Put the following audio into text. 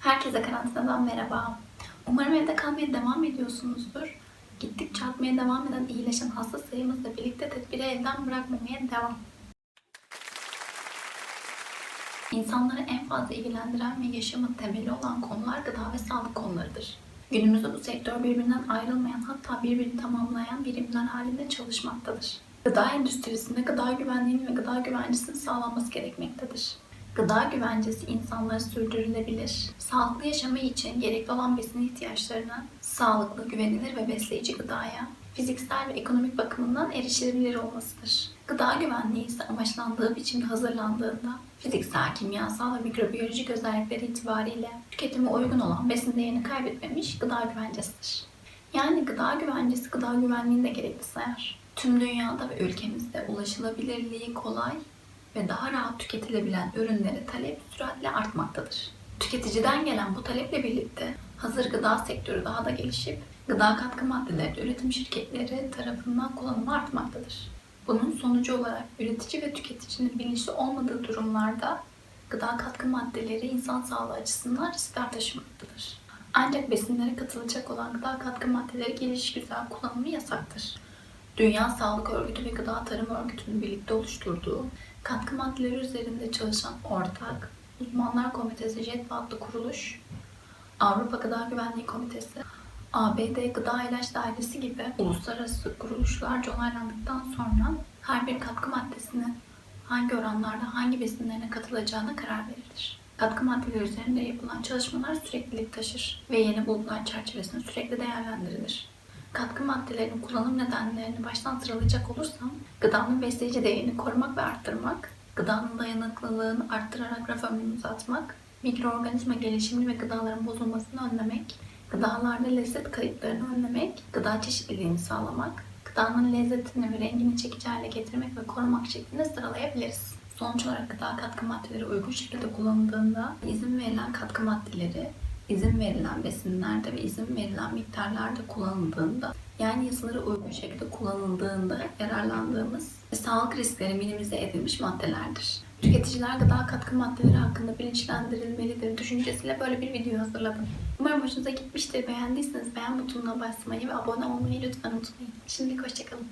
Herkese karantinadan merhaba. Umarım evde kalmaya devam ediyorsunuzdur. Gittikçe artmaya devam eden iyileşen hasta sayımızla birlikte tedbiri elden bırakmamaya devam. İnsanları en fazla ilgilendiren ve yaşamın temeli olan konular gıda ve sağlık konularıdır. Günümüzde bu sektör birbirinden ayrılmayan hatta birbirini tamamlayan birimler halinde çalışmaktadır. Gıda endüstrisinde gıda güvenliğinin ve gıda güvencesinin sağlanması gerekmektedir. Gıda güvencesi insanları sürdürülebilir, sağlıklı yaşamı için gerekli olan besin ihtiyaçlarına sağlıklı, güvenilir ve besleyici gıdaya fiziksel ve ekonomik bakımından erişilebilir olmasıdır. Gıda güvenliği ise amaçlandığı biçimde hazırlandığında fiziksel, kimyasal ve mikrobiyolojik özellikleri itibariyle tüketime uygun olan besin değerini kaybetmemiş gıda güvencesidir. Yani gıda güvencesi gıda güvenliğini de gerekli sayar. Tüm dünyada ve ülkemizde ulaşılabilirliği kolay ve daha rahat tüketilebilen ürünlere talep süratle artmaktadır. Tüketiciden gelen bu taleple birlikte hazır gıda sektörü daha da gelişip gıda katkı maddeleri üretim şirketleri tarafından kullanımı artmaktadır. Bunun sonucu olarak üretici ve tüketicinin bilinçli olmadığı durumlarda gıda katkı maddeleri insan sağlığı açısından riskler taşımaktadır. Ancak besinlere katılacak olan gıda katkı maddeleri geliş güzel kullanımı yasaktır. Dünya Sağlık Örgütü ve Gıda Tarım Örgütü'nün birlikte oluşturduğu katkı maddeleri üzerinde çalışan ortak Uzmanlar Komitesi JETVA adlı kuruluş, Avrupa Gıda Güvenliği Komitesi, ABD Gıda İlaç Dairesi gibi uluslararası kuruluşlarca onaylandıktan sonra her bir katkı maddesinin hangi oranlarda hangi besinlerine katılacağına karar verilir. Katkı maddeleri üzerinde yapılan çalışmalar süreklilik taşır ve yeni bulgular çerçevesinde sürekli değerlendirilir. Katkı maddelerinin kullanım nedenlerini baştan sıralayacak olursam, gıdanın besleyici değerini korumak ve arttırmak, gıdanın dayanıklılığını arttırarak raf ömrünü uzatmak, mikroorganizma gelişimini ve gıdaların bozulmasını önlemek, gıdalarda lezzet kayıplarını önlemek, gıda çeşitliliğini sağlamak, gıdanın lezzetini ve rengini çekici hale getirmek ve korumak şeklinde sıralayabiliriz. Sonuç olarak gıda katkı maddeleri uygun şekilde kullanıldığında izin verilen katkı maddeleri izin verilen besinlerde ve izin verilen miktarlarda kullanıldığında yani yasalara uygun şekilde kullanıldığında yararlandığımız sağlık riskleri minimize edilmiş maddelerdir. Tüketiciler gıda katkı maddeleri hakkında bilinçlendirilmelidir düşüncesiyle böyle bir video hazırladım. Umarım hoşunuza gitmiştir. Beğendiyseniz beğen butonuna basmayı ve abone olmayı lütfen unutmayın. Şimdilik hoşçakalın.